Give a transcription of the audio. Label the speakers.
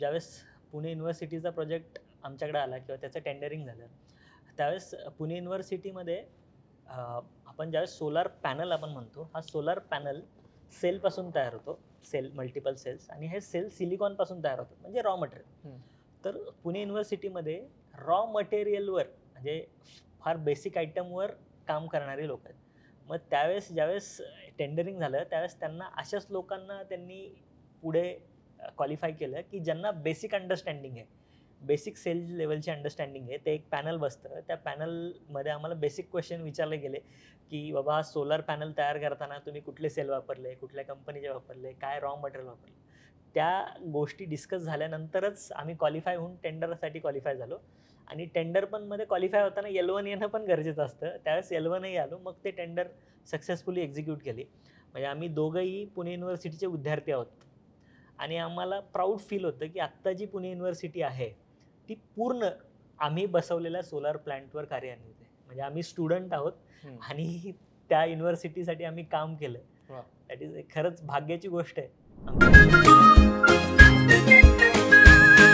Speaker 1: ज्यावेळेस पुणे युनिव्हर्सिटीचा प्रोजेक्ट आमच्याकडे आला किंवा त्याचं टेंडरिंग झालं त्यावेळेस पुणे युनिव्हर्सिटीमध्ये आपण ज्यावेळेस सोलार पॅनल आपण म्हणतो हा सोलार पॅनल सेलपासून तयार होतो सेल मल्टिपल सेल्स आणि हे सेल सिलिकॉनपासून तयार होतात म्हणजे रॉ मटेरियल. तर पुणे युनिव्हर्सिटीमध्ये रॉ मटेरियलवर म्हणजे फार बेसिक आयटमवर काम करणारे लोक आहेत मग त्यावेळेस ज्यावेळेस टेंडरिंग झालं त्यावेळेस त्यांना अशाच लोकांना त्यांनी पुढे क्वालिफाय केलं की ज्यांना बेसिक अंडरस्टँडिंग आहे बेसिक सेल लेवलची अंडरस्टँडिंग आहे ते एक पॅनल बसतं. त्या पॅनलमध्ये आम्हाला बेसिक क्वेश्चन विचारले गेले की बाबा हा सोलर पॅनल तयार करताना तुम्ही कुठले सेल वापरले कुठल्या कंपनीचे वापरले काय रॉ मटेरियल वापरले? त्या गोष्टी डिस्कस झाल्यानंतरच आम्ही क्वालिफाय होऊन टेंडरसाठी क्वालिफाय झालो. आणि टेंडर पण मध्ये क्वालिफाय होताना येलवन येणं पण गरजेचं असतं. त्यावेळेस एल वनही आलो मग ते टेंडर सक्सेसफुली एक्झिक्यूट केली. म्हणजे आम्ही दोघंही पुणे युनिव्हर्सिटीचे विद्यार्थी आहोत. आणि आम्हाला प्राऊड फील होतं की आत्ता जी पुणे युनिव्हर्सिटी आहे ती पूर्ण आम्ही बसवलेल्या सोलार प्लॅन्टवर कार्यान्वित आहे म्हणजे आम्ही स्टुडंट आहोत. आणि त्या युनिव्हर्सिटीसाठी आम्ही काम केलं. दॅट इज खरंच भाग्याची गोष्ट आहे